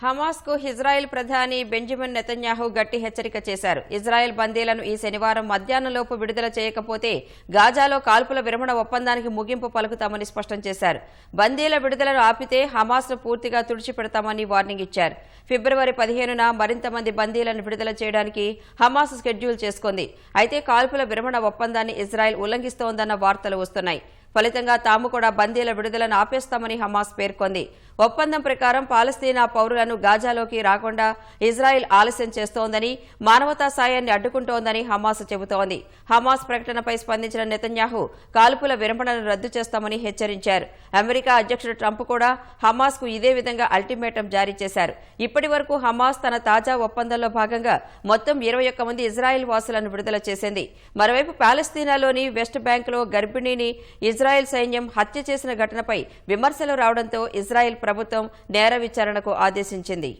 హమాస్కు Israel ప్రధాని Benjamin Netanyahu గట్టి హెచ్చరిక చేశారు. ఇజ్రాయెల్ బందీలను ఈ శనివారం మధ్యాహ్నంలోపు విడుదల చేయకపోతే గాజాలో కాల్పుల విరమణ ఒప్పందానికి ముగింపు పలుకుతామని స్పష్టం చేశారు. బందీల విడుదలను ఆపితే హమాస్ను పూర్తిగా తుడిచిపెడతామని వార్నింగ్ ఇచ్చారు. ఫిబ్రవరి పదిహేనున మరింత మంది బందీలను విడుదల చేయడానికి హమాస్ షెడ్యూల్ చేసుకుంది. అయితే కాల్పుల విరమణ ఒప్పందాన్ని ఇజ్రాయెల్ ఉల్లంఘిస్తోందన్న వార్తలు వస్తున్నాయి. ఫలితంగా తాము కూడా బందీల విడుదలను ఆపేస్తామని హమాస్ పేర్కొంది. ఒప్పందం ప్రకారం పాలస్తీనా పౌరులను గాజాలోకి రాకుండా ఇజ్రాయెల్ ఆలస్యం చేస్తోందని మానవతా సాయాన్ని అడ్డుకుంటోందని హమాస్ చెబుతోంది. హమాస్ ప్రకటనపై స్పందించిన నెతన్యాహు కాల్పుల విరమణను రద్దు చేస్తామని హెచ్చరించారు. అమెరికా అధ్యక్షుడు ట్రంప్ కూడా హమాస్కు ఇదే విధంగా అల్టిమేటం జారీ చేశారు. ఇప్పటి వరకు హమాస్ తన తాజా ఒప్పందంలో భాగంగా మొత్తం ఇరవై ఒక్క మంది ఇజ్రాయెల్ వాసులను విడుదల చేసింది. మరోవైపు పాలస్తీనాలోని వెస్ట్ బ్యాంకులో గర్భిణిని ఇజ్రాయెల్ సైన్యం హత్య చేసిన ఘటనపై విమర్శలు రావడంతో ఇజ్రాయెల్ ప్రభుత్వం నేర విచారణకు ఆదేశించింది.